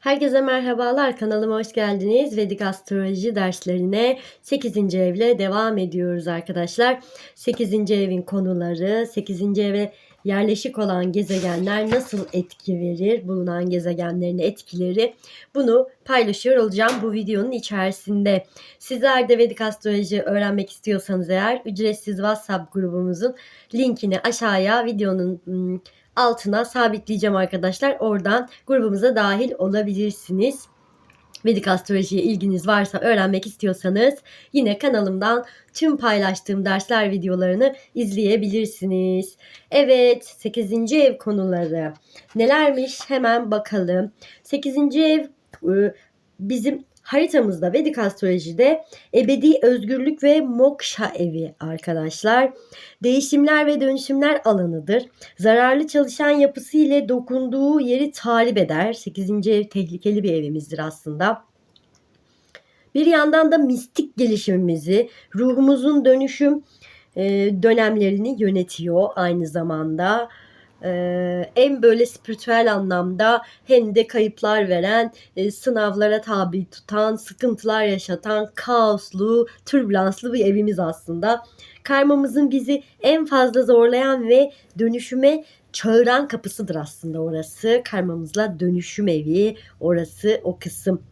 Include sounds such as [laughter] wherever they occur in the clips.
Herkese merhabalar kanalıma hoş geldiniz. Vedik astroloji derslerine 8. evle devam ediyoruz arkadaşlar. 8. evin konuları, 8. eve yerleşik olan gezegenler nasıl etki verir, bulunan gezegenlerin etkileri bunu paylaşıyor olacağım bu videonun içerisinde. Sizler de Vedik astroloji öğrenmek istiyorsanız eğer ücretsiz WhatsApp grubumuzun linkini aşağıya videonun ım, altına sabitleyeceğim arkadaşlar. Oradan grubumuza dahil olabilirsiniz. Vedik astrolojiye ilginiz varsa öğrenmek istiyorsanız yine kanalımdan tüm paylaştığım dersler videolarını izleyebilirsiniz. Evet 8. ev konuları nelermiş hemen bakalım. 8. ev e, bizim haritamızda Vedik astrolojide ebedi özgürlük ve moksha evi arkadaşlar. Değişimler ve dönüşümler alanıdır. Zararlı çalışan yapısı ile dokunduğu yeri tahrip eder. 8. ev tehlikeli bir evimizdir aslında. Bir yandan da mistik gelişimimizi, ruhumuzun dönüşüm dönemlerini yönetiyor aynı zamanda. Ee, en böyle spiritüel anlamda hem de kayıplar veren, e, sınavlara tabi tutan, sıkıntılar yaşatan, kaoslu, türbülanslı bir evimiz aslında. Karmamızın bizi en fazla zorlayan ve dönüşüme çağıran kapısıdır aslında orası. Karmamızla dönüşüm evi, orası o kısım.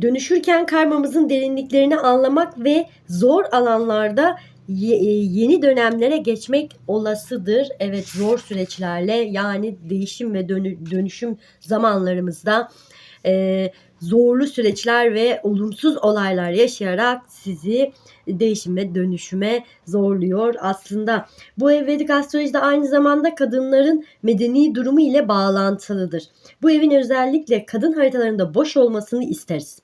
Dönüşürken karmamızın derinliklerini anlamak ve zor alanlarda yeni dönemlere geçmek olasıdır. Evet zor süreçlerle yani değişim ve dönü- dönüşüm zamanlarımızda e, zorlu süreçler ve olumsuz olaylar yaşayarak sizi değişim dönüşüme zorluyor aslında. Bu ev Vedik astrolojide aynı zamanda kadınların medeni durumu ile bağlantılıdır. Bu evin özellikle kadın haritalarında boş olmasını isteriz.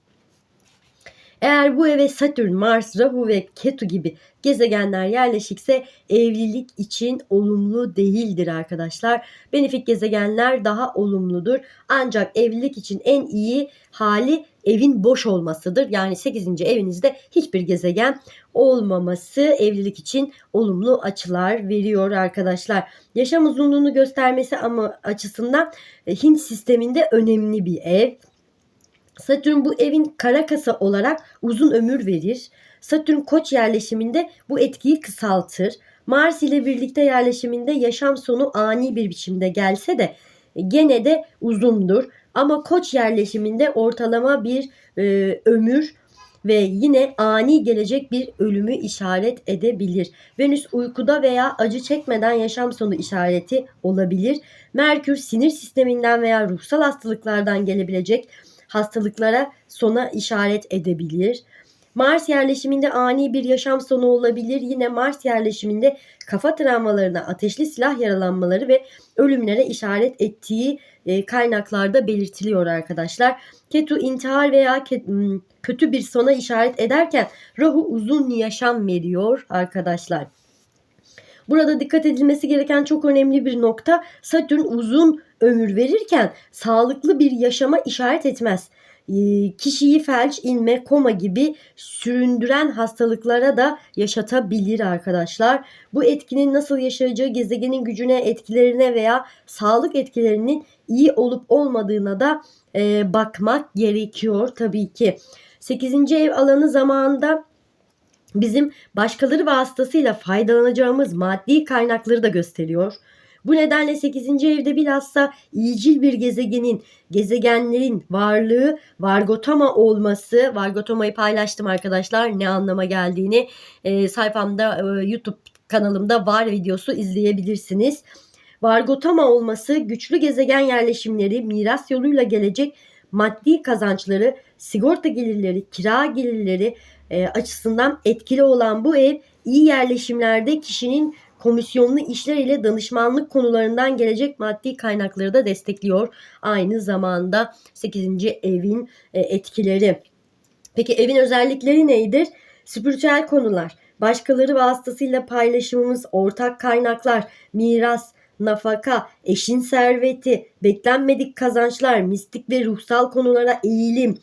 Eğer bu eve Satürn, Mars, Rahu ve Ketu gibi gezegenler yerleşikse evlilik için olumlu değildir arkadaşlar. Benefik gezegenler daha olumludur. Ancak evlilik için en iyi hali evin boş olmasıdır. Yani 8. evinizde hiçbir gezegen olmaması evlilik için olumlu açılar veriyor arkadaşlar. Yaşam uzunluğunu göstermesi ama açısından e, Hint sisteminde önemli bir ev. Satürn bu evin kara kasa olarak uzun ömür verir. Satürn koç yerleşiminde bu etkiyi kısaltır. Mars ile birlikte yerleşiminde yaşam sonu ani bir biçimde gelse de e, gene de uzundur. Ama koç yerleşiminde ortalama bir e, ömür ve yine ani gelecek bir ölümü işaret edebilir. Venüs uykuda veya acı çekmeden yaşam sonu işareti olabilir. Merkür sinir sisteminden veya ruhsal hastalıklardan gelebilecek hastalıklara sona işaret edebilir. Mars yerleşiminde ani bir yaşam sonu olabilir. Yine Mars yerleşiminde kafa travmalarına, ateşli silah yaralanmaları ve ölümlere işaret ettiği e, kaynaklarda belirtiliyor arkadaşlar. Ketu intihar veya kötü bir sona işaret ederken Rahu uzun yaşam veriyor arkadaşlar. Burada dikkat edilmesi gereken çok önemli bir nokta Satürn uzun ömür verirken sağlıklı bir yaşama işaret etmez. Ee, kişiyi felç, inme, koma gibi süründüren hastalıklara da yaşatabilir arkadaşlar. Bu etkinin nasıl yaşayacağı gezegenin gücüne, etkilerine veya sağlık etkilerinin iyi olup olmadığına da e, bakmak gerekiyor tabii ki. 8. ev alanı zamanında bizim başkaları vasıtasıyla faydalanacağımız maddi kaynakları da gösteriyor. Bu nedenle 8. evde bilhassa iyicil bir gezegenin, gezegenlerin varlığı Vargotama olması, Vargotama'yı paylaştım arkadaşlar ne anlama geldiğini e, sayfamda e, YouTube kanalımda var videosu izleyebilirsiniz. Vargotama olması güçlü gezegen yerleşimleri, miras yoluyla gelecek maddi kazançları, sigorta gelirleri, kira gelirleri e, açısından etkili olan bu ev iyi yerleşimlerde kişinin komisyonlu işler ile danışmanlık konularından gelecek maddi kaynakları da destekliyor. Aynı zamanda 8. evin e, etkileri. Peki evin özellikleri neydir? Spiritüel konular, başkaları vasıtasıyla paylaşımımız, ortak kaynaklar, miras, nafaka, eşin serveti, beklenmedik kazançlar, mistik ve ruhsal konulara eğilim,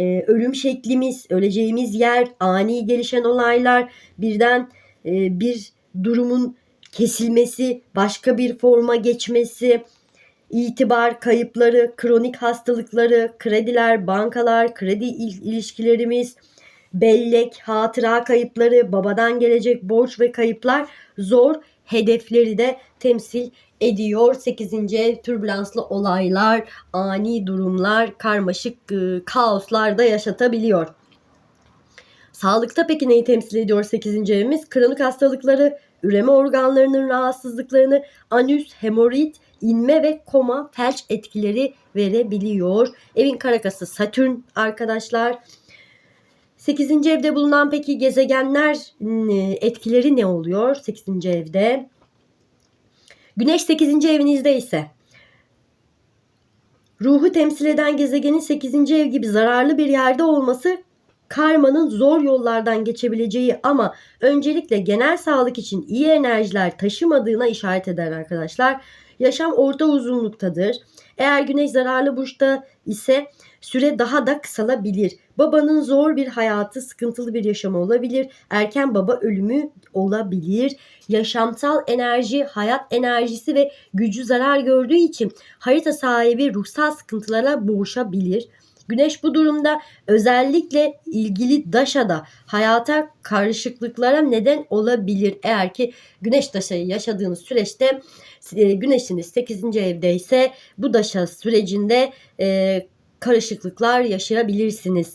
e, ölüm şeklimiz, öleceğimiz yer, ani gelişen olaylar, birden e, bir durumun kesilmesi, başka bir forma geçmesi, itibar kayıpları, kronik hastalıkları, krediler, bankalar, kredi il- ilişkilerimiz, bellek, hatıra kayıpları, babadan gelecek borç ve kayıplar zor hedefleri de temsil ediyor. 8. ev türbülanslı olaylar, ani durumlar, karmaşık e, kaoslar da yaşatabiliyor. Sağlıkta peki neyi temsil ediyor 8. evimiz? Kronik hastalıkları, üreme organlarının rahatsızlıklarını, anüs, hemoroid, inme ve koma, felç etkileri verebiliyor. Evin karakası Satürn arkadaşlar. 8. evde bulunan peki gezegenler etkileri ne oluyor 8. evde? Güneş 8. evinizde ise ruhu temsil eden gezegenin 8. ev gibi zararlı bir yerde olması karmanın zor yollardan geçebileceği ama öncelikle genel sağlık için iyi enerjiler taşımadığına işaret eder arkadaşlar. Yaşam orta uzunluktadır. Eğer güneş zararlı burçta ise süre daha da kısalabilir. Babanın zor bir hayatı, sıkıntılı bir yaşamı olabilir. Erken baba ölümü olabilir. Yaşamsal enerji, hayat enerjisi ve gücü zarar gördüğü için harita sahibi ruhsal sıkıntılara boğuşabilir. Güneş bu durumda özellikle ilgili daşada hayata karışıklıklara neden olabilir. Eğer ki güneş daşayı yaşadığınız süreçte e, güneşiniz 8. evde ise bu daşa sürecinde e, karışıklıklar yaşayabilirsiniz.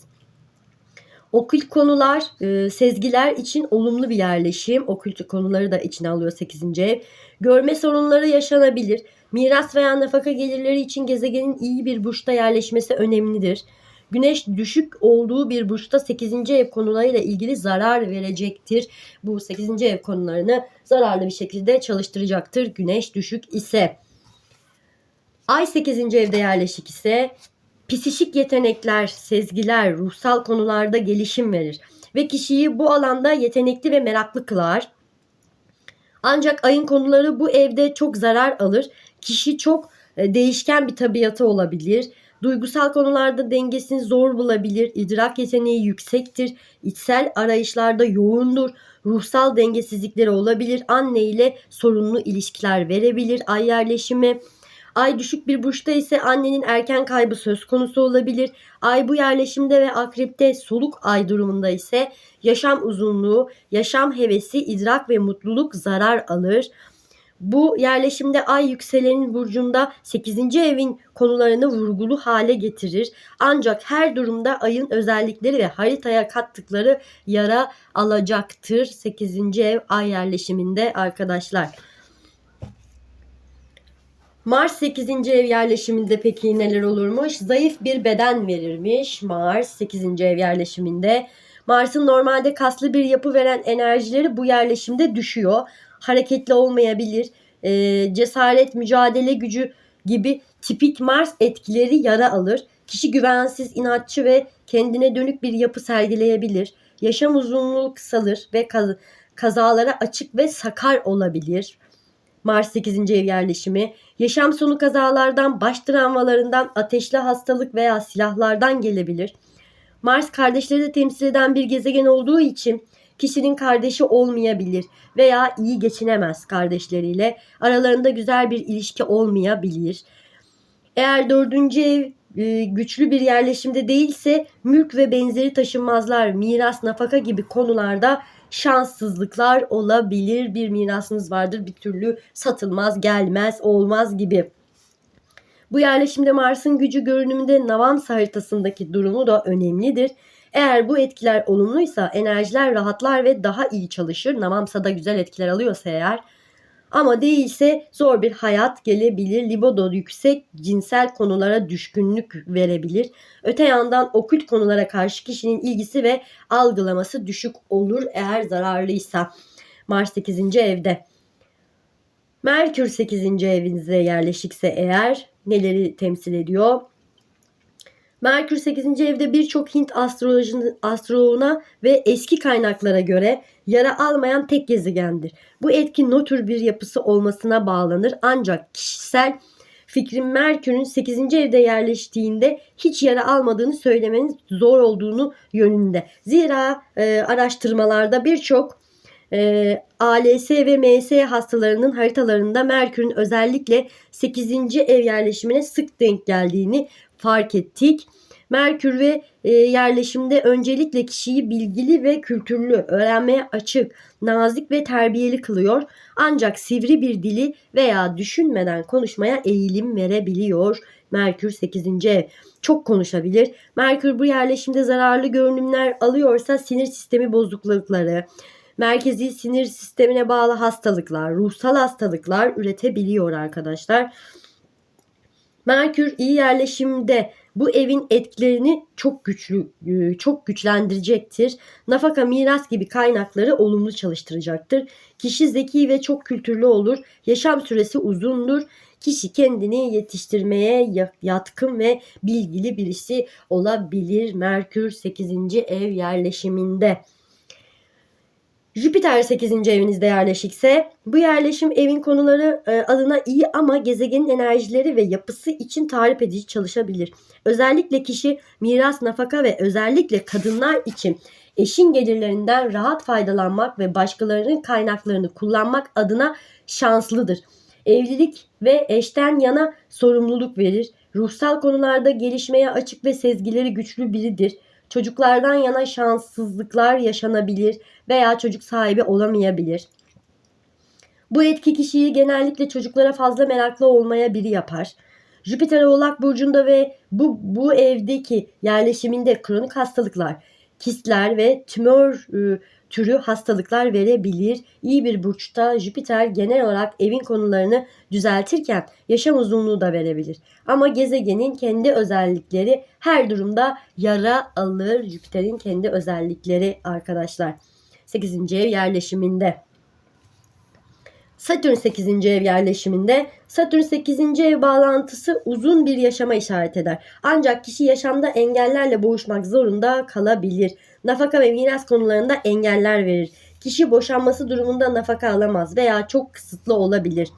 Okült konular, e, sezgiler için olumlu bir yerleşim. Okült konuları da içine alıyor 8. ev. Görme sorunları yaşanabilir. Miras veya nafaka gelirleri için gezegenin iyi bir burçta yerleşmesi önemlidir. Güneş düşük olduğu bir burçta 8. ev konularıyla ilgili zarar verecektir. Bu 8. ev konularını zararlı bir şekilde çalıştıracaktır. Güneş düşük ise. Ay 8. evde yerleşik ise psişik yetenekler, sezgiler, ruhsal konularda gelişim verir ve kişiyi bu alanda yetenekli ve meraklı kılar. Ancak ayın konuları bu evde çok zarar alır. Kişi çok e, değişken bir tabiatı olabilir. Duygusal konularda dengesini zor bulabilir. İdrak yeteneği yüksektir. İçsel arayışlarda yoğundur. Ruhsal dengesizlikleri olabilir. Anne ile sorunlu ilişkiler verebilir. Ay yerleşimi Ay düşük bir burçta ise annenin erken kaybı söz konusu olabilir. Ay bu yerleşimde ve akrepte soluk ay durumunda ise yaşam uzunluğu, yaşam hevesi, idrak ve mutluluk zarar alır. Bu yerleşimde ay yükselenin burcunda 8. evin konularını vurgulu hale getirir. Ancak her durumda ayın özellikleri ve haritaya kattıkları yara alacaktır. 8. ev ay yerleşiminde arkadaşlar. Mars 8. ev yerleşiminde peki neler olurmuş? Zayıf bir beden verirmiş Mars 8. ev yerleşiminde. Mars'ın normalde kaslı bir yapı veren enerjileri bu yerleşimde düşüyor. Hareketli olmayabilir. Ee, cesaret, mücadele gücü gibi tipik Mars etkileri yara alır. Kişi güvensiz, inatçı ve kendine dönük bir yapı sergileyebilir. Yaşam uzunluğu kısalır ve kaz- kazalara açık ve sakar olabilir. Mars 8. ev yerleşimi, yaşam sonu kazalardan, baş travmalarından, ateşli hastalık veya silahlardan gelebilir. Mars kardeşleri de temsil eden bir gezegen olduğu için kişinin kardeşi olmayabilir veya iyi geçinemez kardeşleriyle. Aralarında güzel bir ilişki olmayabilir. Eğer dördüncü ev e, güçlü bir yerleşimde değilse mülk ve benzeri taşınmazlar, miras, nafaka gibi konularda şanssızlıklar olabilir. Bir mirasınız vardır bir türlü satılmaz, gelmez, olmaz gibi. Bu yerleşimde Mars'ın gücü görünümünde Navams haritasındaki durumu da önemlidir. Eğer bu etkiler olumluysa enerjiler rahatlar ve daha iyi çalışır. Navamsa'da güzel etkiler alıyorsa eğer. Ama değilse zor bir hayat gelebilir. Libido yüksek cinsel konulara düşkünlük verebilir. Öte yandan okült konulara karşı kişinin ilgisi ve algılaması düşük olur eğer zararlıysa. Mars 8. evde. Merkür 8. evinizde yerleşikse eğer neleri temsil ediyor? Merkür 8. evde birçok Hint astroloğuna ve eski kaynaklara göre yara almayan tek gezegendir. Bu etki nötr bir yapısı olmasına bağlanır ancak kişisel fikrin Merkür'ün 8. evde yerleştiğinde hiç yara almadığını söylemenin zor olduğunu yönünde. Zira e, araştırmalarda birçok e, ALS ve MS hastalarının haritalarında Merkür'ün özellikle 8. ev yerleşimine sık denk geldiğini fark ettik. Merkür ve e, yerleşimde öncelikle kişiyi bilgili ve kültürlü, öğrenmeye açık, nazik ve terbiyeli kılıyor. Ancak sivri bir dili veya düşünmeden konuşmaya eğilim verebiliyor. Merkür 8. ev. Çok konuşabilir. Merkür bu yerleşimde zararlı görünümler alıyorsa sinir sistemi bozuklukları, merkezi sinir sistemine bağlı hastalıklar, ruhsal hastalıklar üretebiliyor arkadaşlar. Merkür iyi yerleşimde bu evin etkilerini çok güçlü e, çok güçlendirecektir. Nafaka, miras gibi kaynakları olumlu çalıştıracaktır. Kişi zeki ve çok kültürlü olur. Yaşam süresi uzundur. Kişi kendini yetiştirmeye yatkın ve bilgili birisi olabilir. Merkür 8. ev yerleşiminde. Jüpiter 8. evinizde yerleşikse bu yerleşim evin konuları e, adına iyi ama gezegenin enerjileri ve yapısı için tarif edici çalışabilir. Özellikle kişi miras, nafaka ve özellikle kadınlar için eşin gelirlerinden rahat faydalanmak ve başkalarının kaynaklarını kullanmak adına şanslıdır. Evlilik ve eşten yana sorumluluk verir. Ruhsal konularda gelişmeye açık ve sezgileri güçlü biridir. Çocuklardan yana şanssızlıklar yaşanabilir veya çocuk sahibi olamayabilir. Bu etki kişiyi genellikle çocuklara fazla meraklı olmaya biri yapar. Jüpiter Oğlak Burcu'nda ve bu, bu evdeki yerleşiminde kronik hastalıklar, kistler ve tümör e, türü hastalıklar verebilir. İyi bir burçta Jüpiter genel olarak evin konularını düzeltirken yaşam uzunluğu da verebilir. Ama gezegenin kendi özellikleri her durumda yara alır. Jüpiter'in kendi özellikleri arkadaşlar. 8. ev yerleşiminde. Satürn 8. ev yerleşiminde Satürn 8. ev bağlantısı uzun bir yaşama işaret eder. Ancak kişi yaşamda engellerle boğuşmak zorunda kalabilir. Nafaka ve miras konularında engeller verir. Kişi boşanması durumunda nafaka alamaz veya çok kısıtlı olabilir.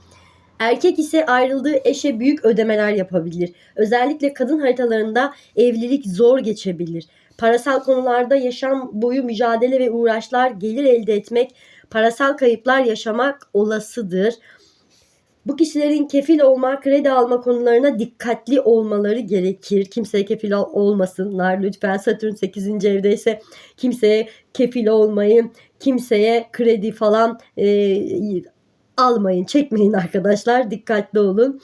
Erkek ise ayrıldığı eşe büyük ödemeler yapabilir. Özellikle kadın haritalarında evlilik zor geçebilir. Parasal konularda yaşam boyu mücadele ve uğraşlar, gelir elde etmek, parasal kayıplar yaşamak olasıdır. Bu kişilerin kefil olma, kredi alma konularına dikkatli olmaları gerekir. Kimseye kefil olmasınlar. Lütfen Satürn 8. evdeyse kimseye kefil olmayın. Kimseye kredi falan e, almayın, çekmeyin arkadaşlar. Dikkatli olun.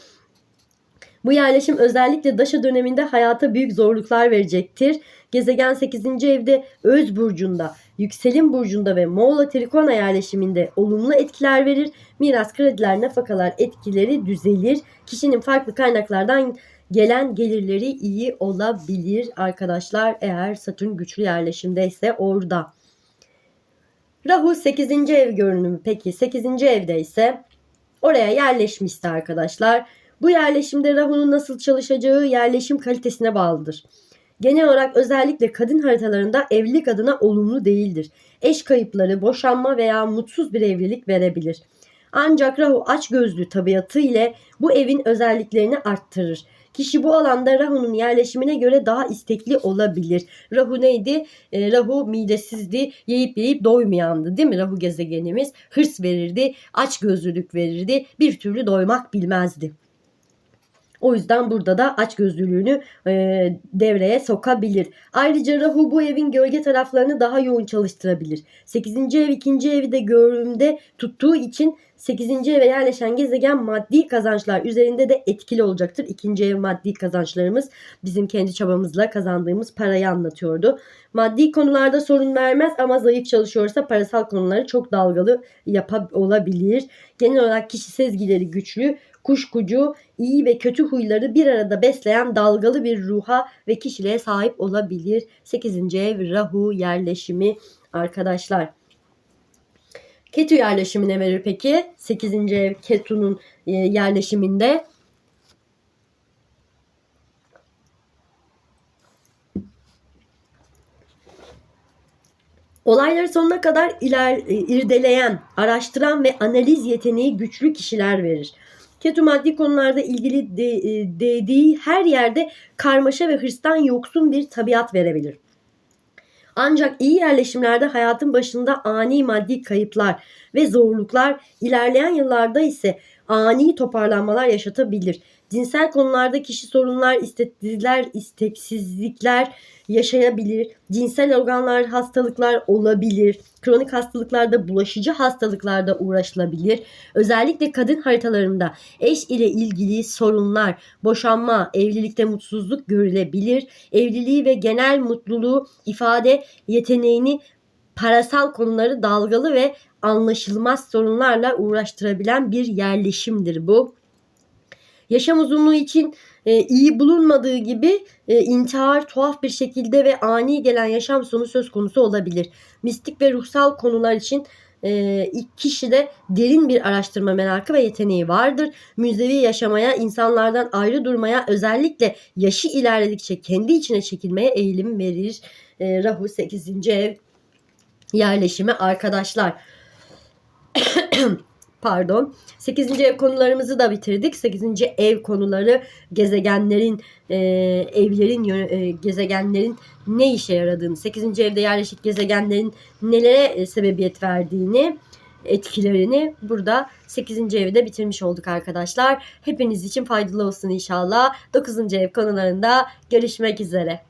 Bu yerleşim özellikle Daşa döneminde hayata büyük zorluklar verecektir. Gezegen 8. evde Öz burcunda, Yükselim burcunda ve Moğla Trikona yerleşiminde olumlu etkiler verir. Miras, krediler, nafakalar etkileri düzelir. Kişinin farklı kaynaklardan gelen gelirleri iyi olabilir arkadaşlar eğer Satürn güçlü yerleşimdeyse orada. Rahu 8. ev görünümü peki 8. evde ise oraya yerleşmişti arkadaşlar. Bu yerleşimde Rahu'nun nasıl çalışacağı yerleşim kalitesine bağlıdır. Genel olarak özellikle kadın haritalarında evlilik adına olumlu değildir. Eş kayıpları, boşanma veya mutsuz bir evlilik verebilir. Ancak Rahu aç gözlü tabiatı ile bu evin özelliklerini arttırır. Kişi bu alanda Rahu'nun yerleşimine göre daha istekli olabilir. Rahu neydi? E, Rahu midesizdi, yiyip yiyip doymayandı değil mi Rahu gezegenimiz? Hırs verirdi, aç gözlülük verirdi, bir türlü doymak bilmezdi. O yüzden burada da aç gözlülüğünü e, devreye sokabilir. Ayrıca Rahu bu evin gölge taraflarını daha yoğun çalıştırabilir. 8. ev 2. evi de görümde tuttuğu için 8. eve yerleşen gezegen maddi kazançlar üzerinde de etkili olacaktır. 2. ev maddi kazançlarımız bizim kendi çabamızla kazandığımız parayı anlatıyordu. Maddi konularda sorun vermez ama zayıf çalışıyorsa parasal konuları çok dalgalı yapabilir. Genel olarak kişi sezgileri güçlü, kuşkucu, iyi ve kötü huyları bir arada besleyen dalgalı bir ruha ve kişiliğe sahip olabilir. 8. ev Rahu yerleşimi arkadaşlar. Ketu yerleşimine verir peki. 8. ev Ketu'nun e, yerleşiminde. Olayları sonuna kadar iler, e, irdeleyen, araştıran ve analiz yeteneği güçlü kişiler verir. Ketu maddi konularda ilgili de, e, dediği her yerde karmaşa ve hırstan yoksun bir tabiat verebilir. Ancak iyi yerleşimlerde hayatın başında ani maddi kayıplar ve zorluklar, ilerleyen yıllarda ise ani toparlanmalar yaşatabilir. Cinsel konularda kişi sorunlar, istekliler, isteksizlikler yaşayabilir. Cinsel organlar hastalıklar olabilir. Kronik hastalıklarda, bulaşıcı hastalıklarda uğraşılabilir. Özellikle kadın haritalarında eş ile ilgili sorunlar, boşanma, evlilikte mutsuzluk görülebilir. Evliliği ve genel mutluluğu ifade yeteneğini parasal konuları dalgalı ve anlaşılmaz sorunlarla uğraştırabilen bir yerleşimdir bu. Yaşam uzunluğu için e, iyi bulunmadığı gibi e, intihar tuhaf bir şekilde ve ani gelen yaşam sonu söz konusu olabilir. Mistik ve ruhsal konular için e, kişide derin bir araştırma merakı ve yeteneği vardır. Müzevi yaşamaya, insanlardan ayrı durmaya, özellikle yaşı ilerledikçe kendi içine çekilmeye eğilim verir. E, Rahu 8. ev yerleşimi arkadaşlar. [coughs] Pardon. 8. ev konularımızı da bitirdik. 8. ev konuları gezegenlerin e, evlerin e, gezegenlerin ne işe yaradığını, 8. evde yerleşik gezegenlerin nelere e, sebebiyet verdiğini, etkilerini burada 8. evde bitirmiş olduk arkadaşlar. Hepiniz için faydalı olsun inşallah. 9. ev konularında görüşmek üzere.